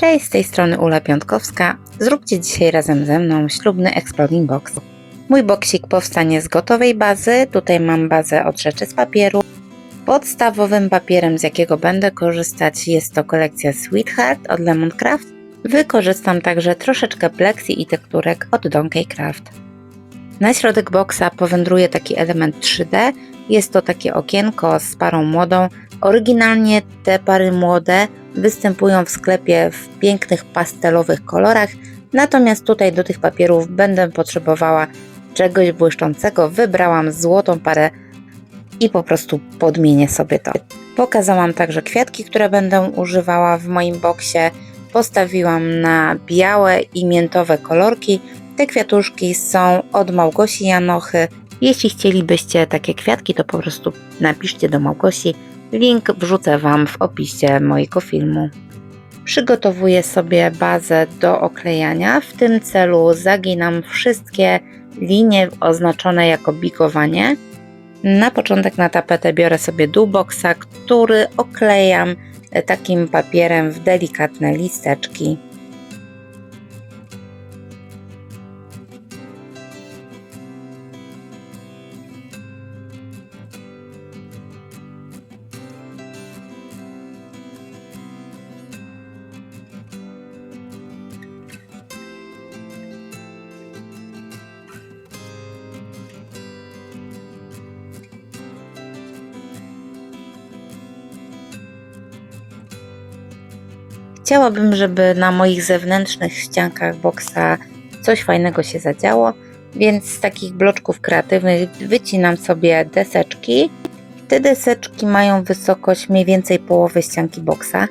Cześć, z tej strony Ula Piątkowska. Zróbcie dzisiaj razem ze mną ślubny Exploding Box. Mój boksik powstanie z gotowej bazy. Tutaj mam bazę od rzeczy z papieru. Podstawowym papierem, z jakiego będę korzystać, jest to kolekcja Sweetheart od Lemoncraft. Wykorzystam także troszeczkę plexi i tekturek od Donkey Craft. Na środek boksa powędruje taki element 3D. Jest to takie okienko z parą młodą. Oryginalnie te pary młode występują w sklepie w pięknych pastelowych kolorach, natomiast tutaj do tych papierów będę potrzebowała czegoś błyszczącego. Wybrałam złotą parę i po prostu podmienię sobie to. Pokazałam także kwiatki, które będę używała w moim boksie. Postawiłam na białe i miętowe kolorki. Te kwiatuszki są od Małgosi Janochy. Jeśli chcielibyście takie kwiatki, to po prostu napiszcie do Małgosi. Link wrzucę Wam w opisie mojego filmu. Przygotowuję sobie bazę do oklejania. W tym celu zaginam wszystkie linie oznaczone jako bigowanie. Na początek na tapetę biorę sobie duboksa, który oklejam takim papierem w delikatne listeczki. Chciałabym, żeby na moich zewnętrznych ściankach boksa coś fajnego się zadziało, więc z takich bloczków kreatywnych wycinam sobie deseczki. Te deseczki mają wysokość mniej więcej połowy ścianki boksa.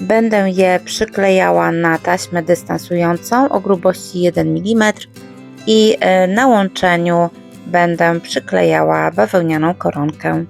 Będę je przyklejała na taśmę dystansującą o grubości 1 mm i e, na łączeniu będę przyklejała bawełnianą koronkę.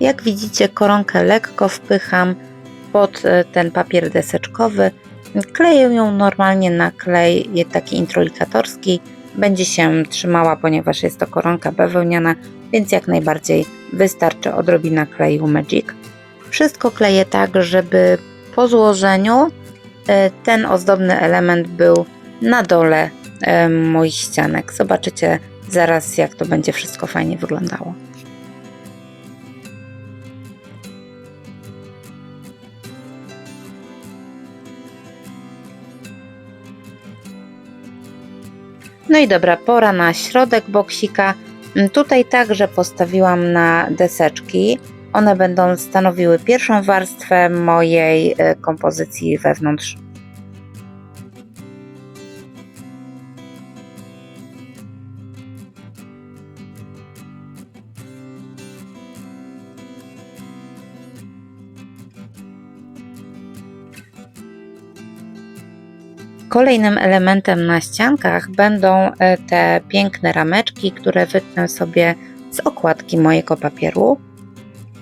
Jak widzicie, koronkę lekko wpycham pod e, ten papier deseczkowy. Kleję ją normalnie na klej taki introlikatorski. Będzie się trzymała, ponieważ jest to koronka bawełniana, więc jak najbardziej wystarczy odrobina kleju Magic. Wszystko kleję tak, żeby po złożeniu e, ten ozdobny element był na dole e, moich ścianek. Zobaczycie zaraz, jak to będzie wszystko fajnie wyglądało. No i dobra, pora na środek boksika. Mm, Tutaj także postawiłam na deseczki. One będą stanowiły pierwszą warstwę mojej e, kompozycji wewnątrz. Kolejnym elementem na ściankach będą e, te piękne rameczki, które wytnę sobie z okładki mojego papieru.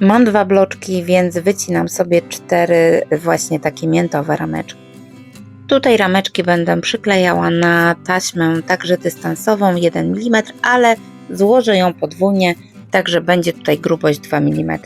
Mam dwa bloczki, więc wycinam sobie cztery właśnie takie miętowe rameczki. Tutaj rameczki będę przyklejała na taśmę także dystansową 1 mm, ale złożę ją podwójnie, także będzie tutaj grubość 2 mm.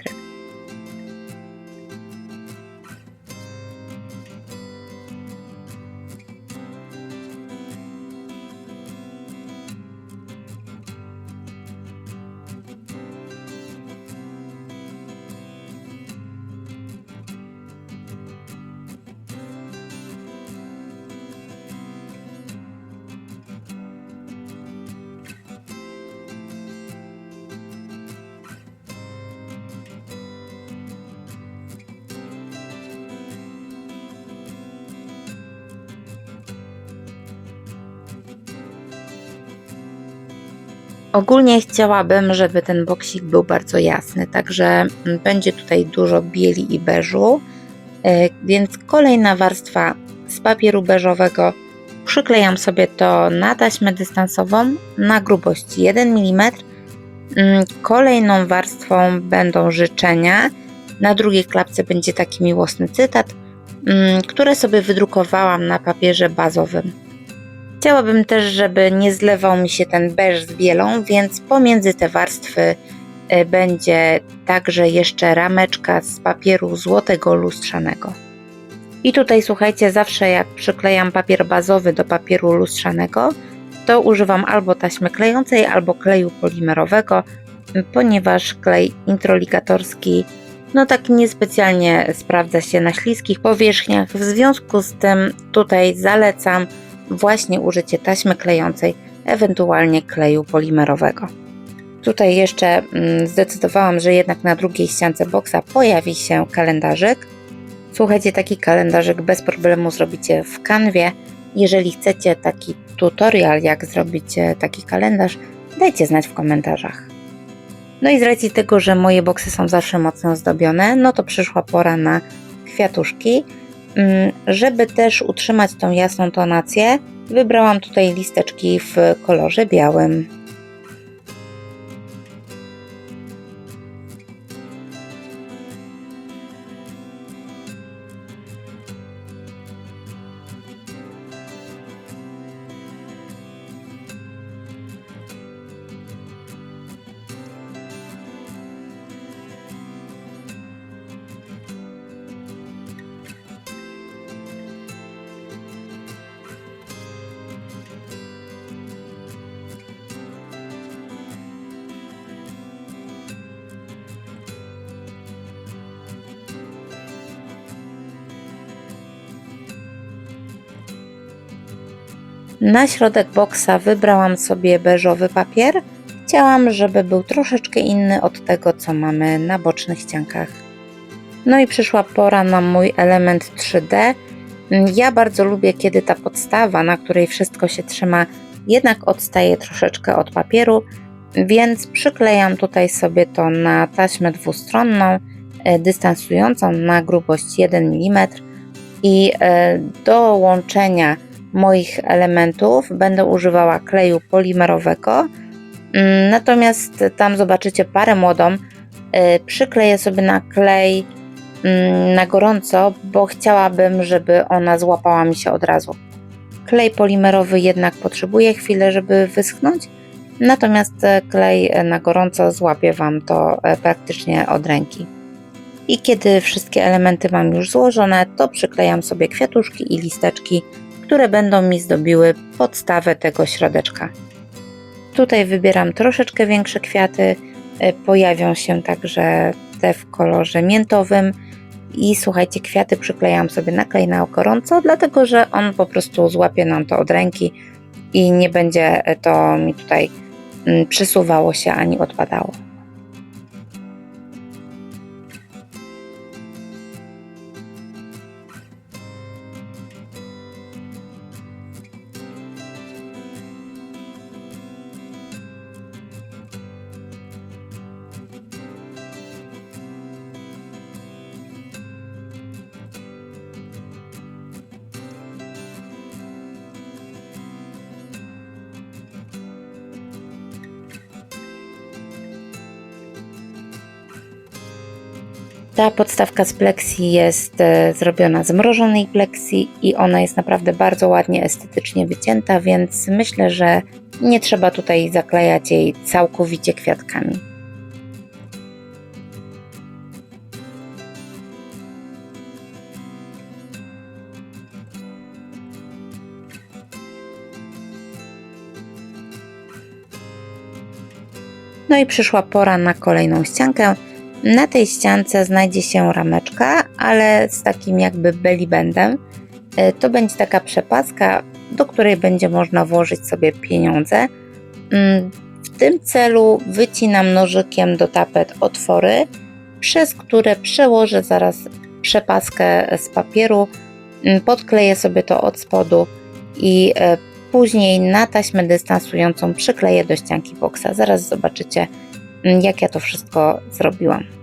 Ogólnie chciałabym, żeby ten boksik był bardzo jasny, także będzie tutaj dużo bieli i beżu, e, więc kolejna warstwa z papieru beżowego. Przyklejam sobie to na taśmę dystansową na grubość 1 mm. Mm, Kolejną warstwą będą życzenia. Na drugiej klapce będzie taki miłosny cytat, mm, które sobie wydrukowałam na papierze bazowym. Chciałabym też, żeby nie zlewał mi się ten beż z bielą, więc pomiędzy te warstwy y, będzie także jeszcze rameczka z papieru złotego lustrzanego. I tutaj słuchajcie, zawsze jak przyklejam papier bazowy do papieru lustrzanego, to używam albo taśmy klejącej, albo kleju polimerowego, ponieważ klej introligatorski no tak niespecjalnie sprawdza się na śliskich powierzchniach. W związku z tym tutaj zalecam właśnie użycie taśmy klejącej, ewentualnie kleju polimerowego. Tutaj jeszcze mm, zdecydowałam, że jednak na drugiej ściance boksa pojawi się kalendarzyk. Słuchajcie, taki kalendarzyk bez problemu zrobicie w kanwie. Jeżeli chcecie taki tutorial, jak zrobić e, taki kalendarz, dajcie znać w komentarzach. No i z racji tego, że moje boksy są zawsze mocno zdobione, no to przyszła pora na kwiatuszki. Mm, Żeby też utrzymać tą jasną tonację, wybrałam tutaj listeczki w kolorze białym. Na środek boksa wybrałam sobie beżowy papier. Chciałam, żeby był troszeczkę inny od tego, co mamy na bocznych ściankach. No i przyszła pora na mój element 3D. Ja bardzo lubię, kiedy ta podstawa, na której wszystko się trzyma, jednak odstaje troszeczkę od papieru, więc przyklejam tutaj sobie to na taśmę dwustronną, e, dystansującą na grubość 1 mm i e, do łączenia moich elementów będę używała kleju polimerowego. Mm, Natomiast tam zobaczycie parę młodą. Y, Przykleję sobie na klej mm, na gorąco, bo chciałabym, żeby ona złapała mi się od razu. Klej polimerowy jednak potrzebuje chwilę, żeby wyschnąć, natomiast e, klej na gorąco złapie Wam to e, praktycznie od ręki. I kiedy wszystkie elementy mam już złożone, to przyklejam sobie kwiatuszki i listeczki które będą mi zdobiły podstawę tego środeczka. Tutaj wybieram troszeczkę większe kwiaty, e, pojawią się także te w kolorze miętowym i słuchajcie, kwiaty przyklejam sobie na klej na gorąco, dlatego że on po prostu złapie nam to od ręki i nie będzie to mi tutaj mm, przesuwało się ani odpadało. Ta podstawka z pleksji jest e, zrobiona z mrożonej pleksji i ona jest naprawdę bardzo ładnie estetycznie wycięta, więc myślę, że nie trzeba tutaj zaklejać jej całkowicie kwiatkami. No i przyszła pora na kolejną ściankę. Na tej ściance znajdzie się rameczka, ale z takim jakby belly bandem. E, To będzie taka przepaska, do której będzie można włożyć sobie pieniądze. Mm, W tym celu wycinam nożykiem do tapet otwory, przez które przełożę zaraz przepaskę z papieru. Mm, Podkleję sobie to od spodu i e, Później na taśmę dystansującą przykleję do ścianki boksa. Zaraz zobaczycie, jak ja to wszystko zrobiłam.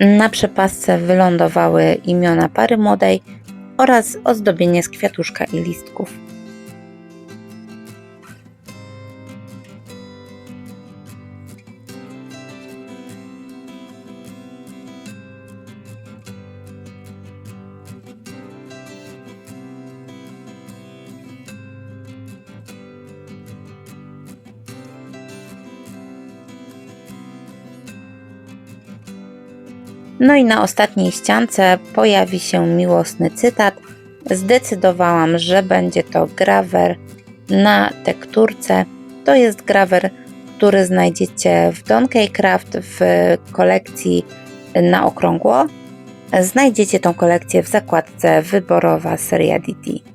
Na przepasce wylądowały imiona pary młodej oraz ozdobienie z kwiatuszka i listków. No i na ostatniej ściance pojawi się miłosny cytat. Zdecydowałam, że będzie to grawer na tekturce. To jest grawer, który znajdziecie w Donkey Craft w kolekcji na okrągło. Znajdziecie tą kolekcję w zakładce wyborowa seria DT.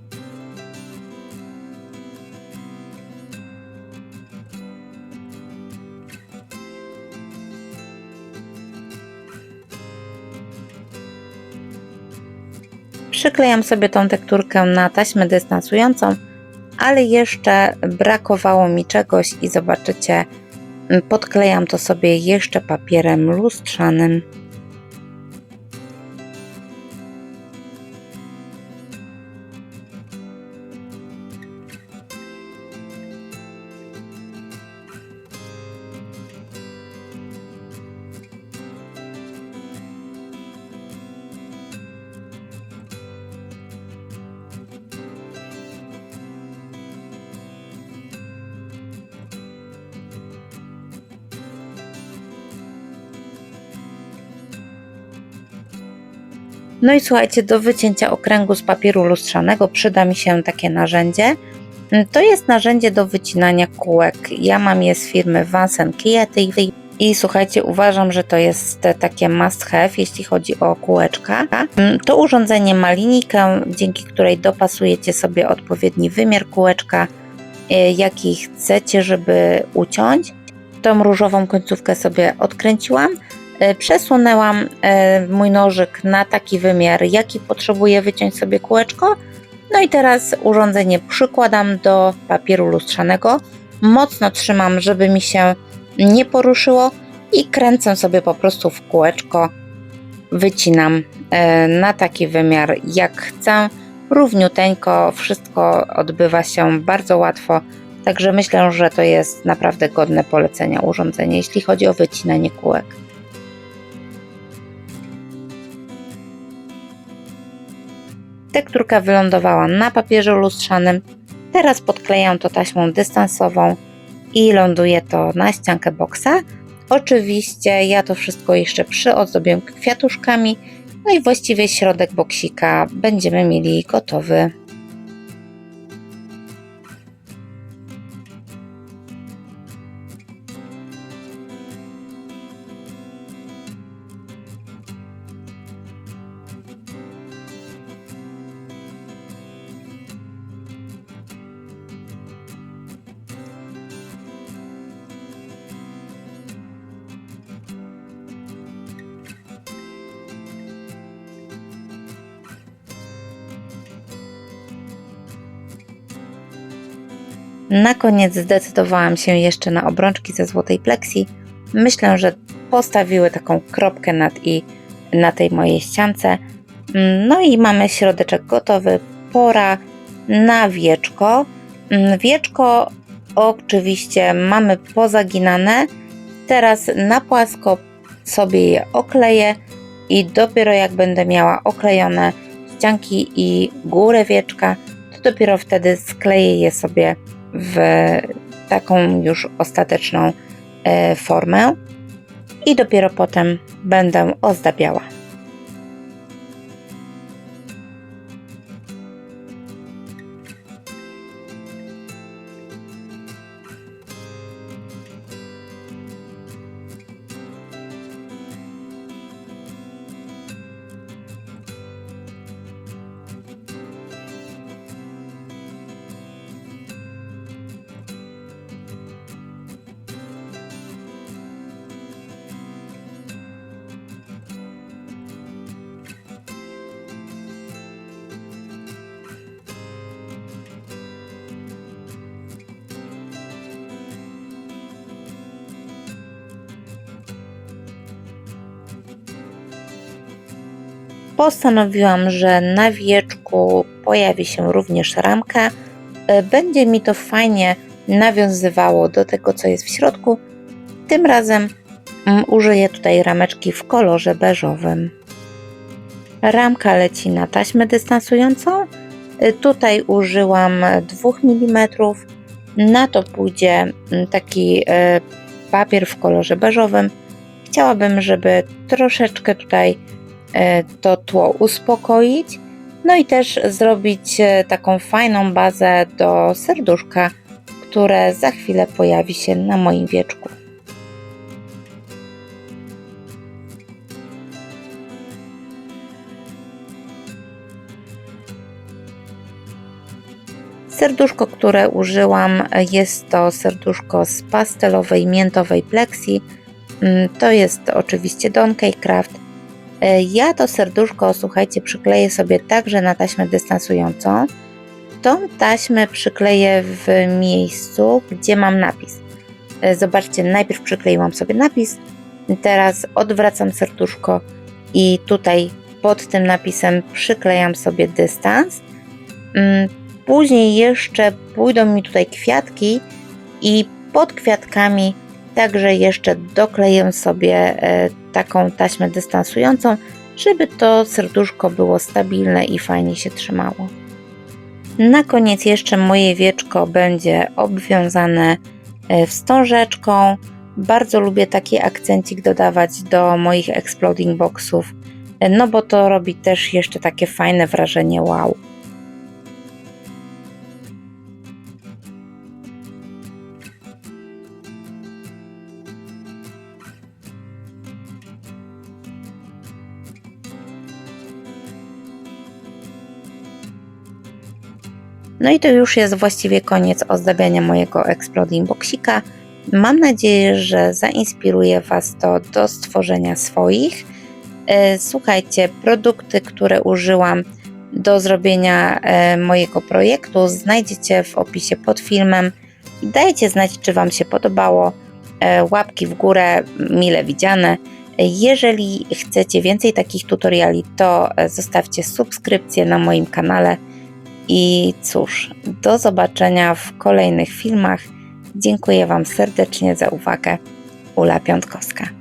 Przyklejam sobie tą tekturkę na taśmę dystansującą, ale jeszcze brakowało mi czegoś i zobaczycie, podklejam to sobie jeszcze papierem lustrzanym. No i słuchajcie, do wycięcia okręgu z papieru lustrzanego przyda mi się takie narzędzie. To jest narzędzie do wycinania kółek. Ja mam je z firmy Vansen Creative i słuchajcie, uważam, że to jest takie must have, jeśli chodzi o kółeczka. To urządzenie ma linijkę, dzięki której dopasujecie sobie odpowiedni wymiar kółeczka, e, jaki chcecie, żeby uciąć. Tą różową końcówkę sobie odkręciłam przesunęłam e, mój nożyk na taki wymiar, jaki potrzebuję wyciąć sobie kółeczko. No i teraz urządzenie przykładam do papieru lustrzanego. Mocno trzymam, żeby mi się nie poruszyło i kręcę sobie po prostu w kółeczko. Wycinam e, na taki wymiar, jak chcę. równiuteńko, wszystko odbywa się bardzo łatwo, także myślę, że to jest naprawdę godne polecenia urządzenie, jeśli chodzi o wycinanie kółek. Tekturka wylądowała na papierze lustrzanym, teraz podklejam to taśmą dystansową i ląduje to na ściankę boksa. Oczywiście ja to wszystko jeszcze przyozdobię kwiatuszkami, no i właściwie środek boksika będziemy mieli gotowy. Na koniec zdecydowałam się jeszcze na obrączki ze złotej pleksji. Myślę, że postawiły taką kropkę nad i na tej mojej ściance. No i mamy środeczek gotowy. Pora na wieczko. Wieczko oczywiście mamy pozaginane. Teraz na płasko sobie je okleję i dopiero jak będę miała oklejone ścianki i górę wieczka, to dopiero wtedy skleję je sobie w taką już ostateczną e, formę i dopiero potem będę ozdabiała. Postanowiłam, że na wieczku pojawi się również ramka. E, Będzie mi to fajnie nawiązywało do tego, co jest w środku. Tym razem mm, użyję tutaj rameczki w kolorze beżowym. Ramka leci na taśmę dystansującą. E, Tutaj użyłam 2 mm. Na to pójdzie mm, taki e, papier w kolorze beżowym. Chciałabym, żeby troszeczkę tutaj to tło uspokoić, no i też zrobić e, taką fajną bazę do serduszka, które za chwilę pojawi się na moim wieczku. Serduszko, które użyłam, jest to serduszko z pastelowej miętowej plexi. Mm, to jest oczywiście Donkey Craft E, ja to serduszko, słuchajcie, przykleję sobie także na taśmę dystansującą. Tą taśmę przykleję w miejscu, gdzie mam napis. E, zobaczcie, najpierw przykleiłam sobie napis, teraz odwracam serduszko i tutaj pod tym napisem przyklejam sobie dystans. Mm, później jeszcze pójdą mi tutaj kwiatki i pod kwiatkami także jeszcze dokleję sobie e, taką taśmę dystansującą, żeby to serduszko było stabilne i fajnie się trzymało. Na koniec jeszcze moje wieczko będzie obwiązane e, wstążeczką. Bardzo lubię taki akcencik dodawać do moich exploding boxów, e, no bo to robi też jeszcze takie fajne wrażenie wow. No i to już jest właściwie koniec ozdabiania mojego Exploding Boxika. Mam nadzieję, że zainspiruje Was to do stworzenia swoich. E, słuchajcie, produkty, które użyłam do zrobienia e, mojego projektu znajdziecie w opisie pod filmem. Dajcie znać, czy Wam się podobało. E, łapki w górę, mile widziane. Jeżeli chcecie więcej takich tutoriali, to zostawcie subskrypcję na moim kanale I cóż, do zobaczenia w kolejnych filmach. Dziękuję Wam serdecznie za uwagę. Ula Piątkowska.